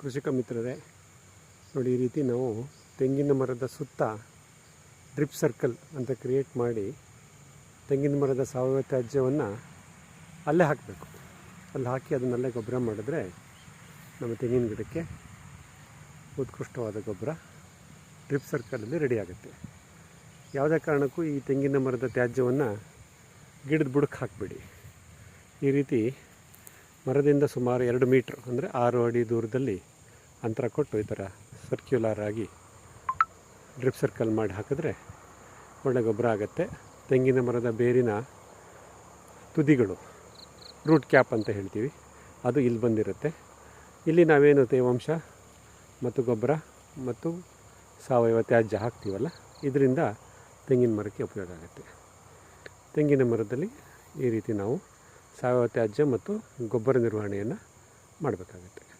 ಕೃಷಿಕ ಮಿತ್ರರೇ, ನೋಡಿ ಈ ರೀತಿ ನಾವು ತೆಂಗಿನ ಮರದ ಸುತ್ತ ಡ್ರಿಪ್ ಸರ್ಕಲ್ ಅಂತ ಕ್ರಿಯೇಟ್ ಮಾಡಿ ತೆಂಗಿನ ಮರದ ಸಾವಯವ ತ್ಯಾಜ್ಯವನ್ನು ಅಲ್ಲೇ ಹಾಕಬೇಕು. ಅಲ್ಲಿ ಹಾಕಿ ಅದನ್ನಲ್ಲೇ ಗೊಬ್ಬರ ಮಾಡಿದ್ರೆ ನಮ್ಮ ತೆಂಗಿನ ಗಿಡಕ್ಕೆ ಉತ್ಕೃಷ್ಟವಾದ ಗೊಬ್ಬರ ಡ್ರಿಪ್ ಸರ್ಕಲಲ್ಲಿ ರೆಡಿ ಆಗುತ್ತೆ. ಯಾವುದೇ ಕಾರಣಕ್ಕೂ ಈ ತೆಂಗಿನ ಮರದ ತ್ಯಾಜ್ಯವನ್ನು ಗಿಡದ ಬುಡಕ್ಕೆ ಹಾಕಬೇಡಿ. ಈ ರೀತಿ ಮರದಿಂದ ಸುಮಾರು ಎರಡು ಮೀಟ್ರ್, ಅಂದರೆ ಆರು ಅಡಿ ದೂರದಲ್ಲಿ ಅಂತರ ಕೊಟ್ಟು ಈ ಥರ ಸರ್ಕ್ಯುಲರ್ ಆಗಿ ಡ್ರಿಪ್ ಸರ್ಕಲ್ ಮಾಡಿ ಹಾಕಿದ್ರೆ ಒಳ್ಳೆ ಗೊಬ್ಬರ ಆಗುತ್ತೆ. ತೆಂಗಿನ ಮರದ ಬೇರಿನ ತುದಿಗಳು ರೂಟ್ ಕ್ಯಾಪ್ ಅಂತ ಹೇಳ್ತೀವಿ, ಅದು ಇಲ್ಲಿ ಬಂದಿರುತ್ತೆ. ಇಲ್ಲಿ ನಾವೇನು ತೇವಾಂಶ ಮತ್ತು ಗೊಬ್ಬರ ಮತ್ತು ಸಾವಯವ ತ್ಯಾಜ್ಯ ಹಾಕ್ತೀವಲ್ಲ, ಇದರಿಂದ ತೆಂಗಿನ ಮರಕ್ಕೆ ಉಪಯೋಗ ಆಗುತ್ತೆ. ತೆಂಗಿನ ಮರದಲ್ಲಿ ಈ ರೀತಿ ನಾವು ಸಾವಯವ ತ್ಯಾಜ್ಯ ಮತ್ತು ಗೊಬ್ಬರ ನಿರ್ವಹಣೆಯನ್ನು ಮಾಡಬೇಕಾಗುತ್ತೆ.